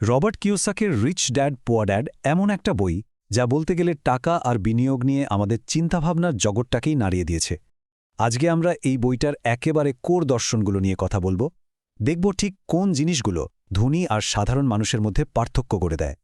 Robert কিওসাকের rich dad poor dad এমন একটা বই যা বলতে গেলে টাকা আর বিনিয়োগ নিয়ে আমাদের চিন্তাভাবনার জগৎটাকেই নাড়িয়ে দিয়েছে। আজকে আমরা এই বইটার একেবারে কোর দর্শনগুলো নিয়ে কথা বলব। দেখব ঠিক কোন জিনিসগুলো ধনী আর সাধারণ মানুষের মধ্যে পার্থক্য করে দেয়।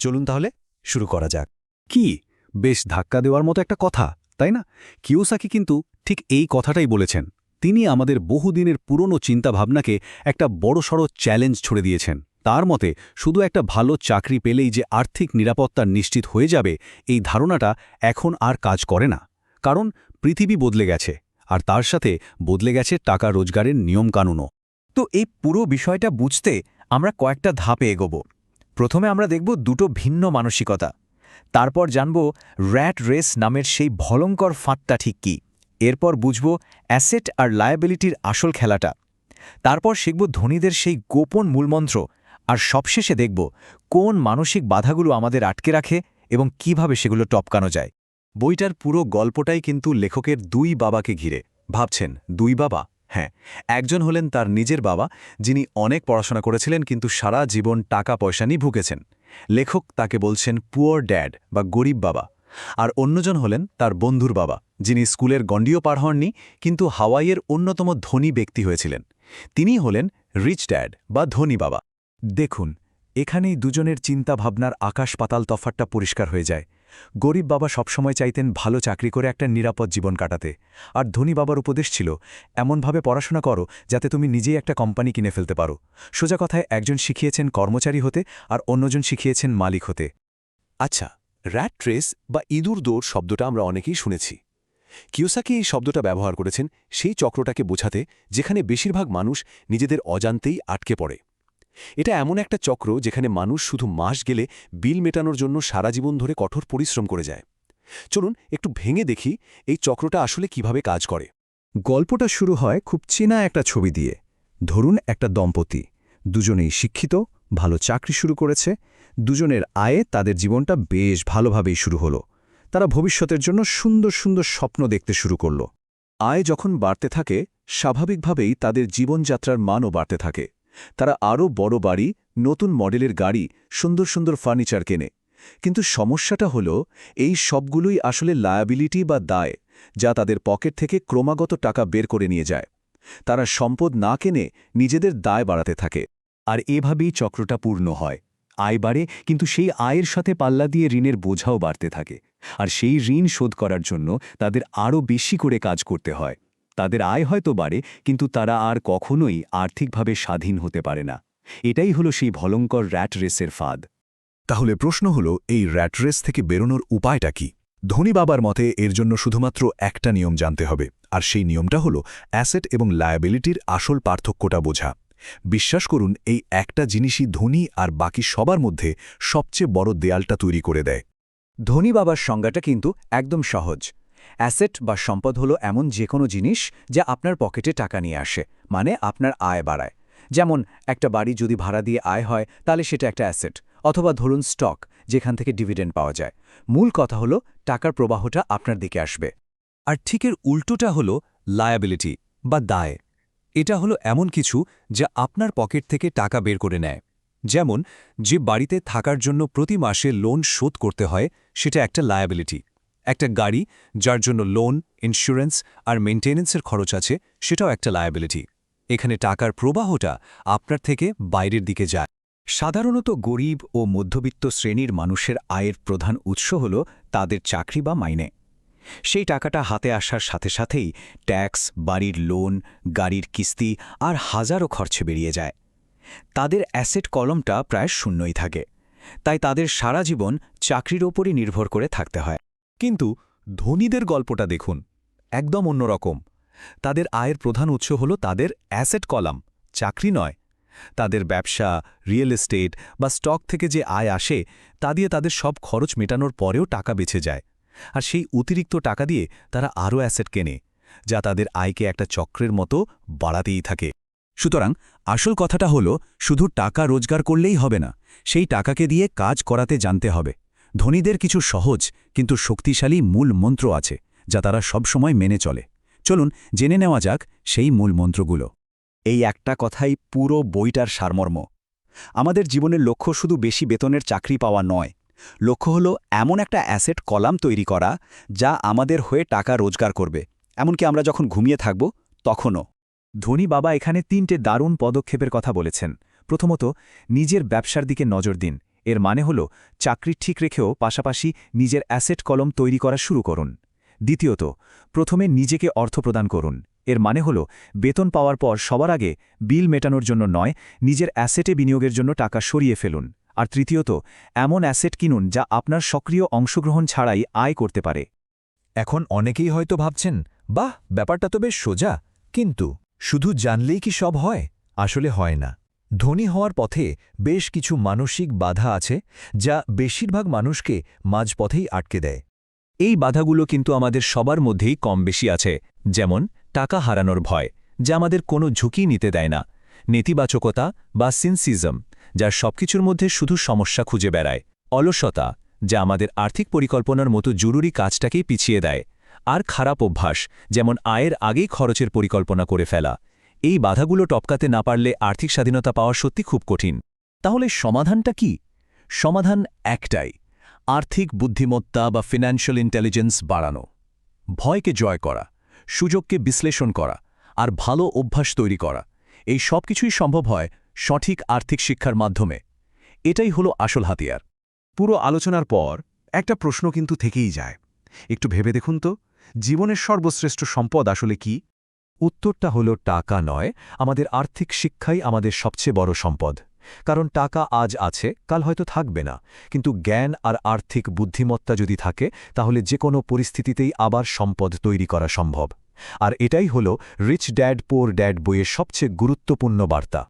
চলুন তাহলে শুরু করা যাক। কি? বেশ ধাক্কা দেওয়ার মতো একটা কথা, তাই না? কিওসাকি কিন্তু ঠিক এই কথাটাই বলেছেন। তিনি আমাদের বহুদিনের পুরনো চিন্তাভাবনাকে একটা বড়সড় চ্যালেঞ্জ ছড়ে দিয়েছেন। তার মতে, শুধু একটা ভালো চাকরি পেলেই যে আর্থিক নিরাপত্তা নিশ্চিত হয়ে যাবে, এই ধারণাটা এখন আর কাজ করে না। কারণ পৃথিবী বদলে গেছে, আর তার সাথে বদলে গেছে টাকা রোজগারের নিয়মকানুনও। তো এই পুরো বিষয়টা বুঝতে আমরা কয়েকটা ধাপে এগোব। প্রথমে আমরা দেখব দুটো ভিন্ন মানসিকতা। তারপর জানব র্যাট রেস নামের সেই ভলঙ্কর ফাঁদটা ঠিক কী। এরপর বুঝব অ্যাসেট আর লায়াবিলিটির আসল খেলাটা। তারপর শিখব ধনীদের সেই গোপন মূলমন্ত্র আর সবশেষে দেখব কোন মানসিক বাধাগুলো আমাদের আটকে রাখে এবং কীভাবে সেগুলো টপকানো যায়। বইটার পুরো গল্পটাই কিন্তু লেখকের দুই বাবাকে ঘিরে। ভাবছেন, দুই বাবা? হ্যাঁ একজন হলেন তার নিজের বাবা, যিনি অনেক পড়াশোনা করেছিলেন কিন্তু সারা জীবন টাকা পয়সা নিয়ে ভুগেছেন। লেখক তাকে বলছেন পুয়ার ড্যাড বা গরিব বাবা। আর অন্যজন হলেন তার বন্ধুর বাবা, যিনি স্কুলের গণ্ডিও পার হননি, কিন্তু হাওয়াইয়ের অন্যতম ধনী ব্যক্তি হয়েছিলেন। তিনি হলেন রিচ ড্যাড বা ধনী বাবা। দেখুন, এখানেই দুজনের চিন্তা ভাবনার আকাশ পাতাল তফাতটা পরিষ্কার হয়ে যায়। গরিব বাবা সবসময় চাইতেন ভালো চাকরি করে একটা নিরাপদ জীবন কাটাতে। আর ধনী বাবার উপদেশ ছিল, এমনভাবে পড়াশোনা করো যাতে তুমি নিজেই একটা কোম্পানি কিনে ফেলতে পারো। সোজা কথায় একজন শিখিয়েছেন কর্মচারী হতে আর অন্যজন শিখিয়েছেন মালিক হতে। আচ্ছা র্যাট ট্রেস বা ইঁদুর দৌড় শব্দটা আমরা অনেকেই শুনেছি। কিওসাকি এই শব্দটা ব্যবহার করেছেন সেই চক্রটাকে বোঝাতে যেখানে বেশিরভাগ মানুষ নিজেদের অজান্তেই আটকে পড়ে। এটা এমন একটা চক্র যেখানে মানুষ শুধু মাস গেলে বিল মেটানোর জন্য সারা জীবন ধরে কঠোর পরিশ্রম করে যায়। চলুন একটু ভেঙে দেখি এই চক্রটা আসলে কীভাবে কাজ করে। গল্পটা শুরু হয় খুব চেনা একটা ছবি দিয়ে। ধরুন একটা দম্পতি। দুজনেই শিক্ষিত, ভালো চাকরি শুরু করেছে। দুজনের আয়ে তাদের জীবনটা বেশ ভালোভাবেই শুরু হলো। তারা ভবিষ্যতের জন্য সুন্দর সুন্দর স্বপ্ন দেখতে শুরু করল। আয় যখন বাড়তে থাকে, স্বাভাবিকভাবেই তাদের জীবনযাত্রার মানও বাড়তে থাকে। তারা আরও বড় বাড়ি, নতুন মডেলের গাড়ি, সুন্দর সুন্দর ফার্নিচার কেনে। কিন্তু সমস্যাটা হল, এই সবগুলোই আসলে লায়াবিলিটি বা দায়, যা তাদের পকেট থেকে ক্রমাগত টাকা বের করে নিয়ে যায়। তারা সম্পদ না কেনে নিজেদের দায় বাড়াতে থাকে। আর এভাবেই চক্রটা পূর্ণ হয়। আয় বাড়ে, কিন্তু সেই আয়ের সাথে পাল্লা দিয়ে ঋণের বোঝাও বাড়তে থাকে। আর সেই ঋণ শোধ করার জন্য তাদের আরও বেশি করে কাজ করতে হয়। তাদের আয় হয়তো বাড়ে কিন্তু তারা আর কখনোই আর্থিকভাবে স্বাধীন হতে পারে না। এটাই হলো সেই ভলঙ্কর র্যাট রেসের ফাঁদ। তাহলে প্রশ্ন হল এই র্যাট রেস থেকে বেরোনোর উপায়টা কি? ধনী বাবার মতে এর জন্য শুধুমাত্র একটা নিয়ম জানতে হবে আর সেই নিয়মটা হল অ্যাসেট এবং লায়াবিলিটির আসল পার্থক্যটা বোঝা। বিশ্বাস করুন এই একটা জিনিসই ধনী আর বাকি সবার মধ্যে সবচেয়ে বড় দেয়ালটা তৈরি করে দেয়। ধনী বাবার সংজ্ঞাটা কিন্তু একদম সহজ। অ্যাসেট বা সম্পদ হলো এমন যে কোনো জিনিস যা আপনার পকেটে টাকা নিয়ে আসে মানে আপনার আয় বাড়ায়। যেমন, একটা বাড়ি যদি ভাড়া দিয়ে আয় হয়, তাহলে সেটা একটা অ্যাসেট, অথবা ধরুন স্টক, যেখান থেকে ডিভিডেন্ড পাওয়া যায়। মূল কথা হলো, টাকার প্রবাহটা আপনার দিকে আসবে। আর ঠিকের উল্টোটা হল লায়াবিলিটি বা দায়। এটা হলো এমন কিছু যা আপনার পকেট থেকে টাকা বের করে নেয়। যেমন, যে বাড়িতে থাকার জন্য প্রতি মাসে লোন শোধ করতে হয়, সেটা একটা লায়াবিলিটি একটা গাড়ি, যার জন্য লোন ইন্স্যুরেন্স আর মেনটেন্যান্সের খরচ আছে, সেটাও একটা লায়াবিলিটি এখানে টাকার প্রবাহটা আপনার থেকে বাইরের দিকে যায়। সাধারণত গরিব ও মধ্যবিত্ত শ্রেণির মানুষের আয়ের প্রধান উৎস হল তাদের চাকরি বা মাইনে। সেই টাকাটা হাতে আসার সাথে সাথেই ট্যাক্স বাড়ির লোন গাড়ির কিস্তি আর হাজারো খরচে বেরিয়ে যায়। তাদের অ্যাসেট কলমটা প্রায় শূন্যই থাকে। তাই তাদের সারা জীবন চাকরির ওপরই নির্ভর করে থাকতে হয়। কিন্তু ধনীদের গল্পটা দেখুন, একদম অন্যরকম। তাদের আয়ের প্রধান উৎস হল তাদের অ্যাসেট কলাম, চাকরি নয়। তাদের ব্যবসা, রিয়েল এস্টেট বা স্টক থেকে যে আয় আসে, তা দিয়ে তাদের সব খরচ মেটানোর পরেও টাকা বেঁচে যায়। আর সেই অতিরিক্ত টাকা দিয়ে তারা আরও অ্যাসেট কেনে, যা তাদের আয়কে একটা চক্রের মতো বাড়াতেই থাকে। সুতরাং আসল কথাটা হল, শুধু টাকা রোজগার করলেই হবে না, সেই টাকাকে দিয়ে কাজ করাতে জানতে হবে। ধনীদের কিছু সহজ কিন্তু শক্তিশালী মূল মন্ত্র আছে, যা তারা সবসময় মেনে চলে। চলুন জেনে নেওয়া যাক সেই মূল মন্ত্রগুলো। এই একটা কথাই পুরো বইটার সারমর্ম। আমাদের জীবনের লক্ষ্য শুধু বেশি বেতনের চাকরি পাওয়া নয়। লক্ষ্য হলো এমন একটা অ্যাসেট কলাম তৈরি করা, যা আমাদের হয়ে টাকা রোজগার করবে। এমনকি আমরা যখন ঘুমিয়ে থাকব, তখনও। ধনী বাবা এখানে তিনটে দারুণ পদক্ষেপের কথা বলেছেন। প্রথমত, নিজের ব্যবসার দিকে নজর দিন। এর মানে হল, চাকরি ঠিক রেখেও পাশাপাশি নিজের অ্যাসেট কলম তৈরি করা শুরু করুন। দ্বিতীয়ত, প্রথমে নিজেকে অর্থ প্রদান করুন। এর মানে হল, বেতন পাওয়ার পর সবার আগে বিল মেটানোর জন্য নয়, নিজের অ্যাসেটে বিনিয়োগের জন্য টাকা সরিয়ে ফেলুন। আর তৃতীয়ত, এমন অ্যাসেট কিনুন যা আপনার সক্রিয় অংশগ্রহণ ছাড়াই আয় করতে পারে। এখন অনেকেই হয়তো ভাবছেন, বাহ, ব্যাপারটা তো বেশ সোজা। কিন্তু, শুধু জানলেই কি সব হয়? আসলে হয় না। ধনী হওয়ার পথে বেশ কিছু মানসিক বাধা আছে, যা বেশিরভাগ মানুষকে মাঝপথেই আটকে দেয়। এই বাধাগুলো কিন্তু আমাদের সবার মধ্যেই কম বেশি আছে, যেমন টাকা হারানোর ভয়, যা আমাদের কোনো ঝুঁকি নিতে দেয় না, নেতিবাচকতা বা সিনসিজম যার সবকিছুর মধ্যে শুধু সমস্যা খুঁজে বেড়ায়, অলসতা, যা আমাদের আর্থিক পরিকল্পনার মতো জরুরি কাজটাকেই পিছিয়ে দেয়, আর খারাপ অভ্যাস, যেমন আয়ের আগেই খরচের পরিকল্পনা করে ফেলা এই বাধাগুলো টপকাতে না পারলে আর্থিক স্বাধীনতা পাওয়া সত্যি খুব কঠিন। তাহলে সমাধানটা কি? সমাধান একটাই, আর্থিক বুদ্ধিমত্তা বা ফিনান্সিয়াল ইন্টেলিজেন্স বাড়ানো। ভয়কে জয় করা, সুযোগকে বিশ্লেষণ করা আর ভালো অভ্যাস তৈরি করা। এই সব কিছুই সম্ভব হয় সঠিক আর্থিক শিক্ষার মাধ্যমে। এটাই হলো আসল হাতিয়ার। পুরো আলোচনার পর একটা প্রশ্ন কিন্তু থেকেই যায়। একটু ভেবে দেখুন তো, জীবনের সর্বশ্রেষ্ঠ সম্পদ আসলে কি? উত্তরটা হল টাকা নয়, আমাদের আর্থিক শিক্ষাই আমাদের সবচেয়ে বড় সম্পদ। কারণ টাকা আজ আছে, কাল হয়তো থাকবে না। কিন্তু জ্ঞান আর আর্থিক বুদ্ধিমত্তা যদি থাকে, তাহলে যে কোনো পরিস্থিতিতেই আবার সম্পদ তৈরি করা সম্ভব। আর এটাই হল রিচ ড্যাড পোর ড্যাড বইয়ের সবচেয়ে গুরুত্বপূর্ণ বার্তা।